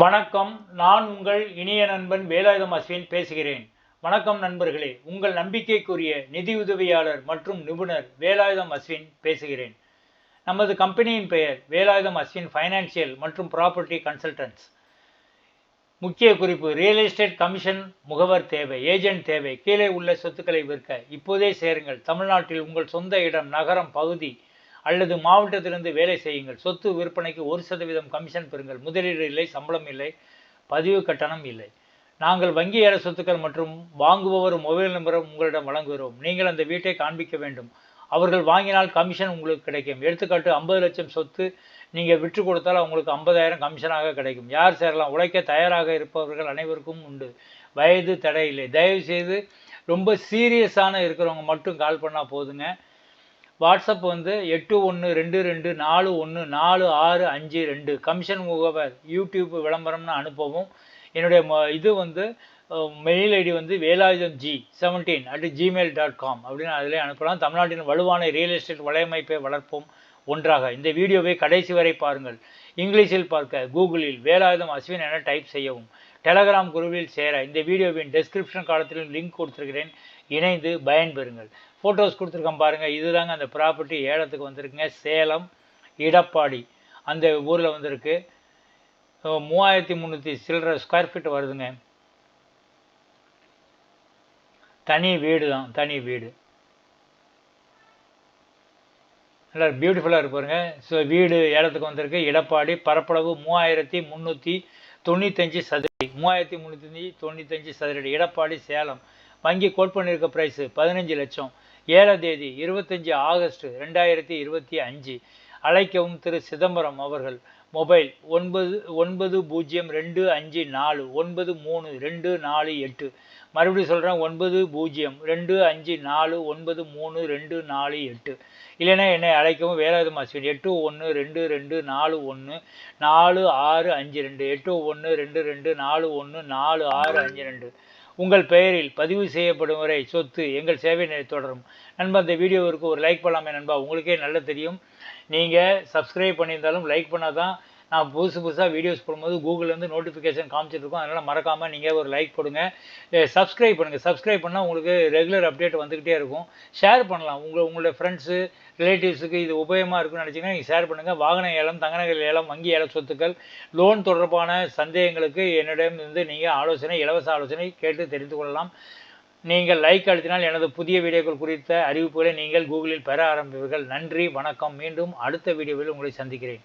வணக்கம். நான் உங்கள் இனிய நண்பன் வேலாயுதம் அஸ்வின் பேசுகிறேன். வணக்கம் நண்பர்களே. உங்கள் நம்பிக்கைக்குரிய நிதியுதவியாளர் மற்றும் நிபுணர் வேலாயுதம் அஸ்வின் பேசுகிறேன். நமது கம்பெனியின் பெயர் வேலாயுதம் அஸ்வின் ஃபைனான்சியல் மற்றும் ப்ராப்பர்ட்டி கன்சல்டன்ட்ஸ் முக்கிய குறிப்பு ரியல் எஸ்டேட் கமிஷன் முகவர் தேவை ஏஜென்ட் தேவை கீழே உள்ள சொத்துக்களை விற்க இப்போதே சேருங்கள். தமிழ்நாட்டில் உங்கள் சொந்த இடம் நகரம் பகுதி அல்லது மாவட்டத்திலிருந்து வேலை செய்யுங்கள். சொத்து விற்பனைக்கு ஒரு சதவீதம் கமிஷன் பெறுங்கள். முதலீடு இல்லை சம்பளம் இல்லை பதிவு கட்டணம் இல்லை. நாங்கள் வங்கி ஏற சொத்துக்கள் மற்றும் வாங்குபவர் மொபைல் நம்பரும் உங்களிடம் வழங்குகிறோம். நீங்கள் அந்த வீட்டை காண்பிக்க வேண்டும். அவர்கள் வாங்கினால் கமிஷன் உங்களுக்கு கிடைக்கும். எடுத்துக்காட்டு ஐம்பது லட்சம் சொத்து நீங்கள் விற்று கொடுத்தால் அவங்களுக்கு ஐம்பதாயிரம் கமிஷனாக கிடைக்கும். யார் சேரலாம்? உழைக்க தயாராக இருப்பவர்கள் அனைவருக்கும் உண்டு. வயது தடை இல்லை ரொம்ப சீரியஸான இருக்கிறவங்க மட்டும் கால் பண்ணால் போதுங்க. வாட்ஸ்அப் வந்து எட்டு ஒன்று ரெண்டு ரெண்டு நாலு ஒன்று நாலு ஆறு அஞ்சு ரெண்டு. கமிஷன் முகவர் யூடியூப் விளம்பரம்னு அனுப்பவும். என்னுடைய ம- இது வந்து மெயில் ஐடி வந்து Velayutham G seventeen at Gmail dot com அப்படின்னு அதிலே அனுப்பலாம். தமிழ்நாட்டின் வலுவான ரியல் எஸ்டேட் வலையமைப்பை வளர்ப்போம் ஒன்றாக. இந்த வீடியோவை கடைசி வரை பாருங்கள். இங்கிலீஷில் பார்க்க கூகுளில் வேலாயுதம் அஸ்வின் என டைப் செய்யவும். டெலகிராம் குழுவில் சேர இந்த வீடியோவின் டெஸ்கிரிப்ஷன் காலத்தில் லிங்க் கொடுத்துருக்கிறேன். இணைந்து பயன்பெறுங்கள். ஃபோட்டோஸ் கொடுத்துருக்கேன் பாருங்கள் இதுதாங்க அந்த ப்ராப்பர்ட்டி ஏலத்துக்கு வந்திருக்குங்க. சேலம் இடப்பாடி. அந்த ஊரில் வந்திருக்கு. மூவாயிரத்தி முந்நூற்றி சில்லற ஸ்கொயர் ஃபீட் வருதுங்க. தனி வீடு தான் தனி வீடு. நல்லா பியூட்டிஃபுல்லாக இருப்பாருங்க ஸோ வீடு ஏலத்துக்கு வந்திருக்கு. இடப்பாடி பரப்பளவு மூவாயிரத்தி முந்நூற்றி தொண்ணூத்தஞ்சு சதுரடி மூவாயிரத்தி முந்நூற்றி தொண்ணூத்தஞ்சு சதுரடி எடப்பாடி சேலம். வங்கி கோட் பண்ணியிருக்க ப்ரைஸு பதினஞ்சு லட்சம். ஏழாம் தேதி இருபத்தஞ்சி ஆகஸ்ட் ரெண்டாயிரத்தி இருபத்தி அஞ்சு. அழைக்கவும் திரு சிதம்பரம் அவர்கள். மொபைல் ஒன்பது ஒன்பது பூஜ்ஜியம் ரெண்டு அஞ்சு நாலு ஒன்பது மூணு ரெண்டு நாலு எட்டு. மறுபடியும் சொல்கிறேன் ஒன்பது பூஜ்ஜியம் ரெண்டு அஞ்சு நாலு ஒன்பது மூணு ரெண்டு நாலு எட்டு. இல்லைன்னா என்னை அழைக்கவும் வேலாயுதம் அஸ்வின் எட்டு ஒன்று ரெண்டு ரெண்டு நாலு ஒன்று நாலு ஆறு அஞ்சு ரெண்டு. எட்டு ஒன்று ரெண்டு ரெண்டு நாலு ஒன்று நாலு ஆறு அஞ்சு ரெண்டு. உங்கள் பெயரில் பதிவு செய்யப்படும் வரை சொத்து எங்கள் சேவை நிலை தொடரும். நண்பா இந்த வீடியோவிற்கு ஒரு லைக் பண்ணலாமே நண்பா. உங்களுக்கே நல்லா தெரியும். நீங்கள் சப்ஸ்கிரைப் பண்ணியிருந்தாலும் லைக் பண்ணால் தான் நான் புதுசு புதுசாக வீடியோஸ் போடும்போது கூகுள்லேருந்து நோட்டிஃபிகேஷன் காமிச்சிருக்கோம் அதனால் மறக்காமல் நீங்கள் ஒரு லைக் போடுங்க. சப்ஸ்கிரைப் பண்ணுங்கள் சப்ஸ்கிரைப் பண்ணால் உங்களுக்கு ரெகுலர் அப்டேட் வந்துக்கிட்டே இருக்கும். ஷேர் பண்ணலாம். உங்கள் உங்களோட ஃப்ரெண்ட்ஸு ரிலேட்டிவ்ஸுக்கு இது உபயோகமாக இருக்குன்னு நினச்சிங்கன்னா நீங்கள் ஷேர் பண்ணுங்கள் வாகன ஏலம் தங்கநகர் ஏலம் வங்கி ஏல சொத்துக்கள் லோன் தொடர்பான சந்தேகங்களுக்கு என்னிடம் இருந்து நீங்கள் ஆலோசனை இலவச ஆலோசனை கேட்டு தெரிந்து கொள்ளலாம். நீங்கள் லைக் அழுத்தினால் எனது புதிய வீடியோக்கள் குறித்த அறிவிப்புகளை நீங்கள் கூகுளில் பெற ஆரம்பிப்பீர்கள். நன்றி வணக்கம். மீண்டும் அடுத்த வீடியோவில் உங்களை சந்திக்கிறேன்.